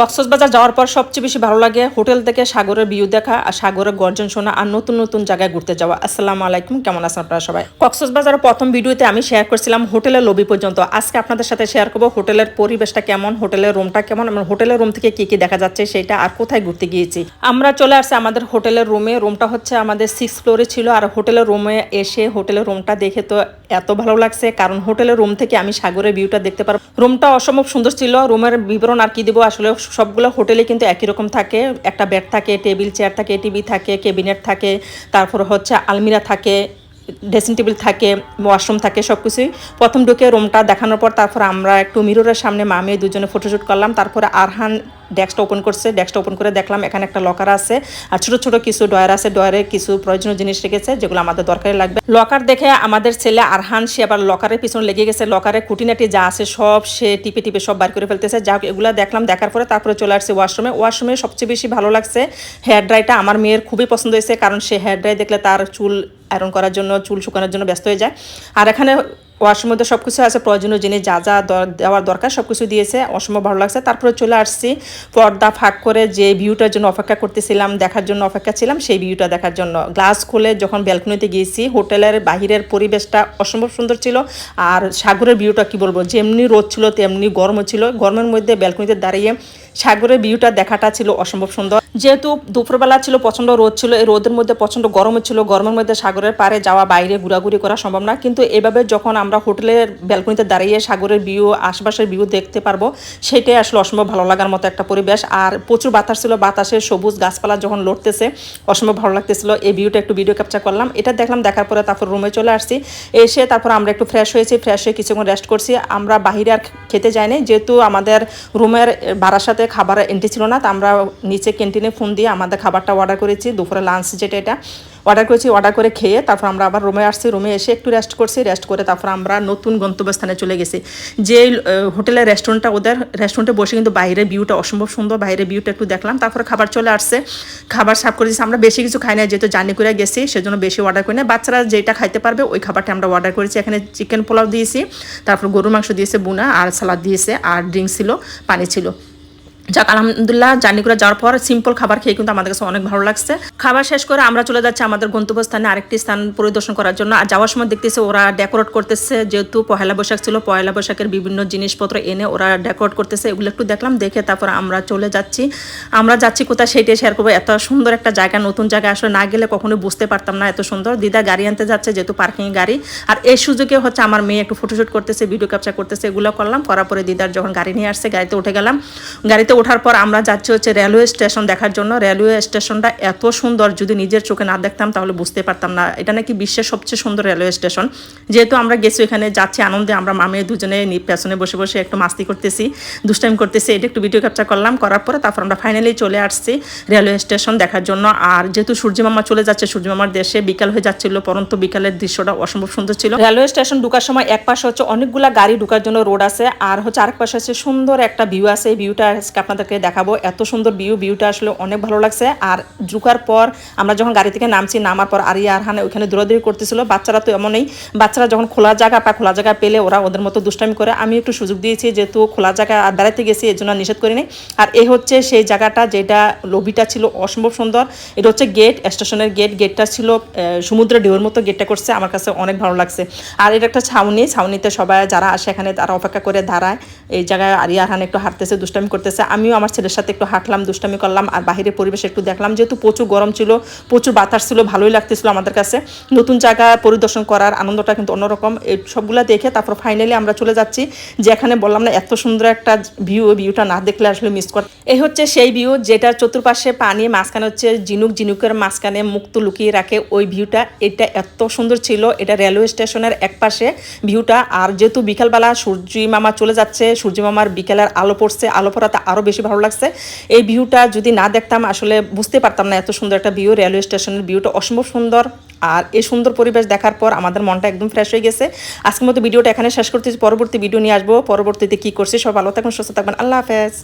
কক্সবাজার যাওয়ার পর সবচেয়ে বেশি ভালো লাগে হোটেল থেকে সাগরের ভিউ দেখা আর সাগরের গর্জন শোনা আর নতুন নতুন জায়গায় ঘুরতে যাওয়া। আসসালামু আলাইকুম, কেমন আছেন আপনারা সবাই? কক্সবাজারের প্রথম ভিডিওতে আমি শেয়ার করছিলাম হোটেলের লবি পর্যন্ত। আজকে আপনাদের সাথে শেয়ার করব হোটেলের পরিবেশটা কেমন, হোটেলের রুমটা কেমন এবং হোটেলের রুম থেকে কি কি দেখা যাচ্ছে সেটা আর কোথায় ঘুরতে গিয়েছি। আমরা চলে আসছি আমাদের হোটেলের রুমে রুমটা হচ্ছে আমাদের সিক্স ফ্লোরে ছিল আর হোটেলের রুমে এসে হোটেলের রুমটা দেখে তো এত ভালো লাগছে। কারণ হোটেলের রুম থেকে আমি সাগরের ভিউটা দেখতে পারব। রুমটা অসম্ভব সুন্দর ছিল। রুমের বিবরণ আর কি দেবো আসলে সবগুলো হোটেলে কিন্তু একই রকম থাকে। একটা বেড থাকে, টেবিল, চেয়ার থাকে, টিভি থাকে কেবিনেট থাকে, তারপর হচ্ছে আলমিরা থাকে। ড্রেসিং টেবিল থাকে ওয়াশরুম থাকে সব কিছুই প্রথম ঢুকে রুমটা দেখানোর পর তারপর আমরা একটু মিররের সামনে মামে দুজনে ফটোশ্যুট করলাম। তারপরে আরহান ডেস্কটা ওপেন করছে। ডেস্কটা ওপেন করে দেখলাম এখানে একটা লকার আছে। আর ছোট ছোট কিছু ডয়ার আছে। ডয়ারে কিছু প্রয়োজনীয় জিনিস রেখেছে, যেগুলো আমাদের দরকারে লাগবে। লকার দেখে আমাদের ছেলে আরহান, সে আবার লকারের পিছনে লেগে গেছে। লকারে খুঁটিনাটি যা আছে সব সে টিপে টিপে সব বার করে ফেলতেছে। যা এগুলো দেখলাম, দেখার পরে তারপরে চলে আসছে ওয়াশরুমে ওয়াশরুমে সবচেয়ে বেশি ভালো লাগছে। হেয়ার ড্রাইটা আমার মেয়ের খুবই পছন্দ হয়েছে, কারণ সে হেয়ার ড্রাই দেখলে তার চুল আয়রন করার জন্য চুল শুকানোর জন্য ব্যস্ত হয়ে যায়। আর এখানে ওয়াশরুমের মধ্যে সব কিছু আছে, প্রয়োজনীয় জিনিস যা যা দেওয়ার দরকার সব কিছু দিয়েছে, অসম্ভব ভালো লাগছে। তারপরে চলে আসছি, পর্দা ফাঁক করে যে ভিউটার জন্য অপেক্ষা করতেছিলাম, দেখার জন্য অপেক্ষা ছিলাম, সেই ভিউটা দেখার জন্য। গ্লাস খুলে যখন ব্যালকনিতে গিয়েছি, হোটেলের বাহিরের পরিবেশটা অসম্ভব সুন্দর ছিল, আর সাগরের ভিউটা কি বলব, যেমনি রোদ ছিল, তেমনি গরমও ছিল। গরমের মধ্যে ব্যালকনিতে দাঁড়িয়ে সাগরের ভিউটা দেখাটা ছিল অসম্ভব সুন্দর। যেহেতু দুপুরবেলা ছিল, প্রচণ্ড রোদ ছিল, এই রোদের মধ্যে প্রচণ্ড গরমও ছিল, গরমের মধ্যে সাগরের পাড়ে যাওয়া, বাইরে ঘোরাঘুরি করা সম্ভব না। কিন্তু এভাবে যখন আমরা হোটেলের ব্যালকনিতে দাঁড়িয়ে সাগরের ভিউ, আশপাশের ভিউ দেখতে পারব, সেটাই আসলে অসম্ভব ভালো লাগার মতো একটা পরিবেশ। আর প্রচুর বাতাস ছিল বাতাসের সবুজ গাছপালা যখন লড়তেছে, অসম্ভব ভালো লাগতেছিল। এই ভিউটা একটু ভিডিও ক্যাপচার করলাম। এটা দেখলাম, দেখার পরে তারপর রুমে চলে আসছি। এসে তারপর আমরা একটু ফ্রেশ হয়েছি ফ্রেশ হয়ে কিছুক্ষণ রেস্ট করছি। আমরা বাহিরে আর খেতে যাইনি, যেহেতু আমাদের রুমের ভাড়ার সাথে খাবার এন্ট্রি ছিল না, তো আমরা নিচে ক্যান্টিনে ফোন দিয়ে আমাদের খাবারটা অর্ডার করেছি, দুপুরে লাঞ্চ যেটা এটা। অর্ডার করেছি, অর্ডার করে খেয়ে তারপর আমরা আবার রুমে আসছি, রুমে এসে একটু রেস্ট করছি রেস্ট করে তারপর আমরা নতুন গন্তব্যস্থানে চলে গেছি। যে হোটেলের রেস্টুরেন্টটা ওদের রেস্টুরেন্টে বসে কিন্তু বাইরের ভিউটা অসম্ভব সুন্দর, বাইরের ভিউটা একটু দেখলাম, তারপরে খাবার চলে আসছে। খাবার সার্ভ করে দিয়েছি, আমরা বেশি কিছু খাই না যেহেতু জার্নি করে গেছি, সেজন্য বেশি অর্ডার করি না বাচ্চারা যেটা খাইতে পারবে, ওই খাবারটা আমরা অর্ডার করেছি। এখানে চিকেন পোলাও দিয়েছি, তারপর গরুর মাংস দিয়েছে বুনা, আর সালাদ দিয়েছে, আর ড্রিঙ্কস ছিল, পানি ছিল। যাক, আলহামদুলিল্লাহ, জার্নি করে যাওয়ার পর সিম্পল খাবার খেয়ে কিন্তু আমাদের কাছে অনেক ভালো লাগছে। খাবার শেষ করে আমরা চলে যাচ্ছি আমাদের গন্তব্যস্থানে আরেকটি স্থান পরিদর্শন করার জন্য। আর যাওয়ার সময় দেখতেছি ওরা ডেকোরেট করতেছে, যেহেতু পয়লা বৈশাখ ছিল, পয়লা বৈশাখের বিভিন্ন জিনিসপত্র এনে ওরা ডেকোরেট করতেছে, এগুলো একটু দেখলাম, দেখে তারপর আমরা চলে যাচ্ছি। আমরা যাচ্ছি কোথায় সেইটাই শেয়ার করব। এত সুন্দর একটা জায়গা, নতুন জায়গা আসলে না গেলে কখনো বুঝতে পারতাম না এত সুন্দর। দিদা গাড়ি আনতে যাচ্ছে, যেহেতু পার্কিং গাড়ি। আর এই সুযোগে হচ্ছে আমার মেয়ে একটু ফটোশুট করতেছে ভিডিও ক্যাপচার করতেছে, এগুলো করলাম। করার পরে দিদার যখন গাড়ি নিয়ে আসছে, গাড়িতে উঠে গেলাম। গাড়িতে ওঠার পর আমরা যাচ্ছি হচ্ছে রেলওয়ে স্টেশন দেখার জন্য। রেলওয়ে স্টেশনটা এত সুন্দর, যদি নিজের চোখে না দেখতাম তাহলে বুঝতে পারতাম না। এটা নাকি বিশ্বের সবচেয়ে সুন্দর রেলওয়ে স্টেশন যেহেতু আমরা গেছি এখানে যাচ্ছি আনন্দে, আমরা মামে দুজনে পেছনে বসে বসে একটু মাস্তি করতেছি, দুষ্টাইম করতেছি, এটা একটু ভিডিও ক্যাপচার করলাম, করার পরে তারপর আমরা ফাইনালি চলে আসছি রেলওয়ে স্টেশন দেখার জন্য। আর যেহেতু সূর্যমামা চলে যাচ্ছে সূর্যমামার দেশে বিকাল হয়ে যাচ্ছিল, পরন্ত বিকালের দৃশ্যটা অসম্ভব সুন্দর ছিল। রেলওয়ে স্টেশন ঢুকার সময় এক পাশে হচ্ছে অনেকগুলা গাড়ি ঢুকার জন্য রোড আছে, আর হচ্ছে আরেক পাশে আছে সুন্দর একটা ভিউ আছে। এই ভিউটা আপনাদেরকে দেখাবো। এত সুন্দর ভিউ ভিউটা আসলে অনেক ভালো লাগছে। আর ঢুকার পর আমরা যখন গাড়ি থেকে নামছি, নামার পর আরিয়া আর হানে ওখানে দৌড়াদৌড়ি করতেছিল। বাচ্চারা তো এমনই। বাচ্চারা যখন খোলা জায়গা পায়, খোলা জায়গা পেলে ওরা ওদের মতো দুষ্টামি করে। আমি একটু সুযোগ দিয়েছি যেহেতু খোলা জায়গা আর বেড়াতে গেছি এর জন্য নিষেধ করিনি। আর এ হচ্ছে সেই জায়গাটা যেটা লবিটা ছিল অসম্ভব সুন্দর। এটা হচ্ছে গেট স্টেশনের গেট গেটটা ছিল সমুদ্র ঢেউর মতো গেটটা করছে। আমার কাছে অনেক ভালো লাগছে। আর এটা একটা ছাউনি। ছাউনিতে সবাই যারা আসে এখানে তারা অপেক্ষা করে দাঁড়ায়। এই জায়গায় আরিয়া হান একটু হাঁটতেছে, দুষ্টামি করতেছে। আমিও আমার ছেলের সাথে একটু হাঁটলাম, দুষ্টামি করলাম আর বাহিরের পরিবেশ একটু দেখলাম। যেহেতু প্রচুর গরম ছিল, প্রচুর বাতাস ছিল, ভালোই লাগতেছিল আমাদের কাছে। নতুন জায়গা পরিদর্শন করার আনন্দটা কিন্তু অন্যরকম। এই সবগুলা দেখে তারপর ফাইনালি আমরা চলে যাচ্ছি, যে এখানে বললাম না, এত সুন্দর একটা ভিউ ভিউটা না দেখলে আসলে মিস কর এই হচ্ছে সেই ভিউ যেটার চতুর্পাশে পানি, মাঝখানে হচ্ছে জিনুক জিনুকের মাঝখানে মুক্ত লুকিয়ে রাখে ওই ভিউটা এটা এত সুন্দর ছিল, এটা রেলওয়ে স্টেশনের এক পাশে ভিউটা আর যেহেতু বিকালবেলা সূর্যি মামা চলে যাচ্ছে, সূর্যি মামার বিকেলের আলো পড়ছে, আলো পড়াতে আরও বেশি ভালো লাগছে। এই ভিউটা যদি না দেখতাম, আসলে বুঝতে পারতাম না এত সুন্দর একটা ভিউ। রেলওয়ে স্টেশনের ভিউটা অসম্ভব সুন্দর। আর এই সুন্দর পরিবেশ দেখার পর আমাদের মনটা একদম ফ্রেশ হয়ে গেছে। আজকের মতো ভিডিওটা এখানে শেষ করতেছি। পরবর্তী ভিডিও নিয়ে আসব। পরবর্তীতে কী করছি সব ভালো থাকবেন, সুস্থ থাকবেন। আল্লাহ হাফেজ।